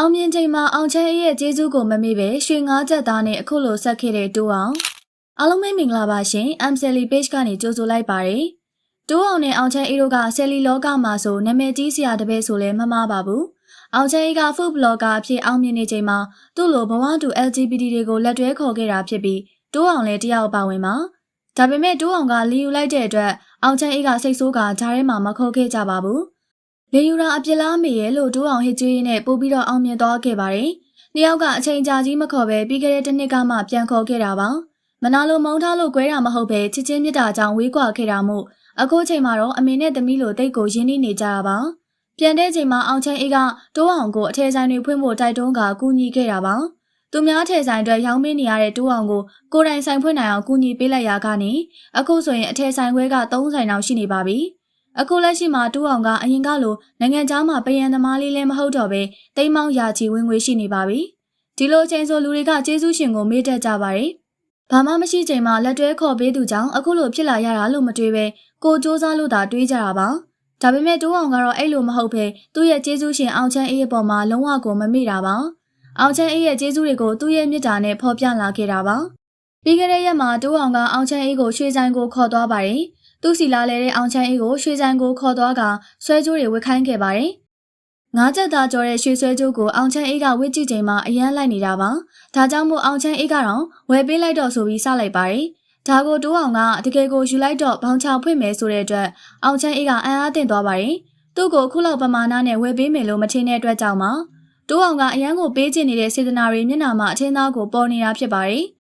အောင်မြင်ချိန်မှာအောင်ချမ်းအေးရဲ့ကျေးဇူးကိုမမေ့ပဲရွှေငါးချက်သားနဲ့အခုလိုဆက်ခဲ့တဲ့တိုးအောင်အားလုံးပဲမင်္ဂလာပါရှင် MCL page ကနေကြိုဆိုလိုက်ပါတယ်တိုးအောင်နဲ့အောင်ချမ်းအေးတို့ကဆယ်လီလောကမှာဆိုနာမည်ကြီးစရာတပည့်ဆိုလဲမမှားပါဘူးအောင်ချမ်းအေးက food blogger အဖြစ်အောင်မြင်နေချိန်မှာသူ့လိုဘဝတူ LGBT တွေကိုလက်တွဲခေါ်ခဲ့တာဖြစ်ပြီးတိုးအောင်လည်းတယောက်ပါဝင်ပါဒါပေမဲ့တိုးအောင်ကလီယူလိုက်တဲ့အတွက်အောင်ချမ်းအေးကစိတ်ဆိုးကဂျားထဲမှာမခေါ်ခဲ့ကြပါဘူး လေယူရာအပြစ်လားမေရဲ့လို့တိုးအောင်ဟစ်ကျွေးနဲ့ပို့ပြီးတော့အောင်မြင်သွားခဲ့ပါတယ်။နှစ်ယောက်ကအချိန်ကြာကြီးမခေါ်ပဲပြီးခဲ့တဲ့တစ်နှစ်ကမှပြန်ခေါ်ခဲ့တာပါ။မနာလိုမုန်းထားလို့꿰တာမဟုတ်ပဲချစ်ချင်းမြတ်တာကြောင့်ဝေးကွာခဲ့တာမို့အခုချိန်မှာတော့အမေနဲ့သမီးလိုတိတ်ကိုရင်းနှီးနေကြတာပါ။ပြန်တဲ့ချိန်မှာအောင်ချင်းအေးကတိုးအောင်ကိုအထည်ဆိုင်တွေဖွင့်ဖို့တိုက်တွန်းကကူညီခဲ့တာပါ။သူများထည်ဆိုင်အတွက်ရောင်းမင်းနေရတဲ့တိုးအောင်ကိုကိုယ်တိုင်ဆိုင်ဖွင့်နိုင်အောင်ကူညီပေးလိုက်ရကနေအခုဆိုရင်အထည်ဆိုင်ခွဲက3ဆိုင်တောင်ရှိနေပါပြီ။ အခုလက်ရှိမှာတူအောင်ကအရင်ကလိုနိုင်ငံခြားမှာပယံသမားလေးလည်းမဟုတ်တော့ပဲတိမ်မောင်းရာချီဝင်ငွေရှိနေပါပြီ။ဒီလိုအချိန်ဆိုလူတွေကကျေးဇူးရှင်ကိုမေ့တတ်ကြပါတယ်။ဘာမှမရှိချိန်မှာလက်တွဲခေါ်ပေးသူကြောင့်အခုလိုဖြစ်လာရတာလို့မတွေးပဲကိုစူးစမ်းလို့သာတွေးကြတာပါ။ဒါပေမဲ့တူအောင်ကတော့အဲ့လိုမဟုတ်ပဲသူ့ရဲ့ကျေးဇူးရှင်အောင်ချမ်းအေးရဲ့ပေါ်မှာလုံးဝကိုမမေ့တာပါ။အောင်ချမ်းအေးရဲ့ကျေးဇူးတွေကိုသူ့ရဲ့မေတ္တာနဲ့ဖော်ပြလာခဲ့တာပါ။ပြီးခဲ့တဲ့ရက်မှာတူအောင်ကအောင်ချမ်းအေးကိုရွှေဆိုင်ကိုခေါ်သွားပါတယ်။ သူ့စီလာလဲတဲ့အောင်ချမ်းအေးကိုရွှေဆိုင်ကိုခေါ်သွားကဆွဲကြိုးတွေဝစ်ခိုင်းခဲ့ပါတယ်။ငါးချက်သားကြော်တဲ့ရွှေဆွဲကြိုးကိုအောင်ချမ်းအေးကဝစ်ကြည့်ချိန်မှာအရန်လိုက်နေတာပါ။ဒါကြောင့်မို့အောင်ချမ်းအေးကတော့ဝယ်ပေးလိုက်တော့ဆိုပြီးစလိုက်ပါတယ်။ဒါကိုတိုးအောင်ကတကယ်ကိုယူလိုက်တော့ဘောင်ချဖွင့်မယ်ဆိုတဲ့အတွက်အောင်ချမ်းအေးကအံ့အားသင့်သွားပါတယ်။သူ့ကိုခုလောက်ပမာဏနဲ့ဝယ်ပေးမယ်လို့မထင်တဲ့အတွက်ကြောင့်ပါ။တိုးအောင်ကအရန်ကိုပေးချင်နေတဲ့စေတနာတွေမျက်နှာမှာအထင်းသားကိုပေါ်နေတာဖြစ်ပါတယ်။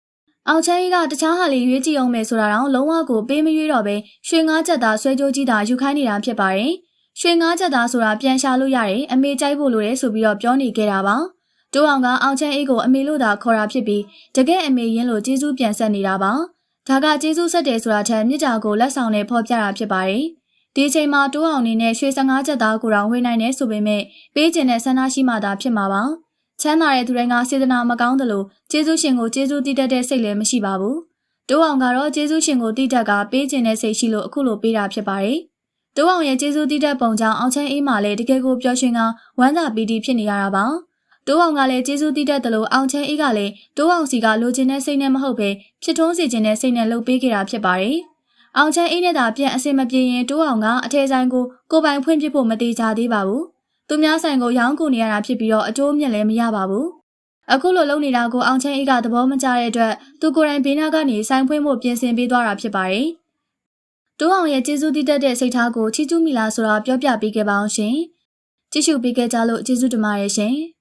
အောင်ချမ်းကြီးကတခြားဟာလေးရွေးကြည့်အောင်မယ်ဆိုတာတော့လုံးဝကိုပေးမရွေးတော့ပဲရွှေငါးချက်သားဆွဲကြိုးကြီးတာယူခိုင်းနေတာဖြစ်ပါတယ်။ရွှေငါးချက်သားဆိုတာပြန်ရှာလို့ရတယ်အမေကြိုက်ဖို့လိုတယ်ဆိုပြီးတော့ပြောနေခဲ့တာပါ။တိုးအောင်ကအောင်ချမ်းအေးကိုအမေလို့သာခေါ်တာဖြစ်ပြီးတကယ်အမေရင်းလို့ကျေးဇူးပြန်ဆက်နေတာပါ။ဒါကကျေးဇူးဆက်တယ်ဆိုတာထက်မြစ်တာကိုလက်ဆောင်နဲ့ဖော်ပြတာဖြစ်ပါတယ်။ဒီချိန်မှာတိုးအောင်နေနဲ့ရွှေစငါးချက်သားကိုတောင်ဝေးနိုင်တယ်ဆိုပေမဲ့ပေးကျင်တဲ့ဆန္ဒရှိမှသာဖြစ်မှာပါ။ ချမ်းသာတဲ့သူတိုင်းကစေတနာမကောင်းသလိုကျေးဇူးရှင်ကိုကျေးဇူးတည်တတ်တဲ့စိတ်လည်းမရှိပါဘူး။တိုးအောင်ကတော့ကျေးဇူးရှင်ကိုတည်တတ်ကပေးခြင်းတဲ့စိတ်ရှိလို့အခုလိုပေးတာဖြစ်ပါတယ်။တိုးအောင်ရဲ့ကျေးဇူးတည်တတ်ပုံကြောင့်အောင်ချမ်းအေးမှလည်းတကယ်ကိုပျော်ရွှင်ကဝမ်းသာပီတိဖြစ်နေရတာပါ။တိုးအောင်ကလည်းကျေးဇူးတည်တတ်တယ်လို့အောင်ချမ်းအေးကလည်းတိုးအောင်စီကလိုချင်တဲ့စိတ်နဲ့မဟုတ်ပဲဖြစ်ထွန်းစေခြင်းတဲ့စိတ်နဲ့လှုပ်ပေးခဲ့တာဖြစ်ပါတယ်။အောင်ချမ်းအေးနဲ့သာပြန်အစင်မပြေရင်တိုးအောင်ကအထည်ဆိုင်ကိုကိုပိုင်ဖွင့်ပြဖို့မသေးကြသေးပါဘူး။ သူများဆိုင်ကိုရောင်းကုန်နေရတာဖြစ်ပြီးတော့အကျိုးမြတ်လည်းမရပါဘူး။အခုလိုလုပ်နေတာကိုအောင်ချမ်းအေးကသဘောမကျတဲ့အတွက်သူကိုယ်တိုင်ဘေးနားကနေဆိုင်ဖွင့်ဖို့ပြင်ဆင်ပေးသွားတာဖြစ်ပါတယ်။တိုးအောင်ရဲ့ကျေးဇူးတည်တတ်တဲ့စိတ်ထားကိုချီးကျူးမိလားဆိုတာပြောပြပေးခဲ့ပါအောင်ရှင်။ကြည့်ရှုပေးခဲ့ကြလို့ကျေးဇူးတင်ပါတယ်ရှင်။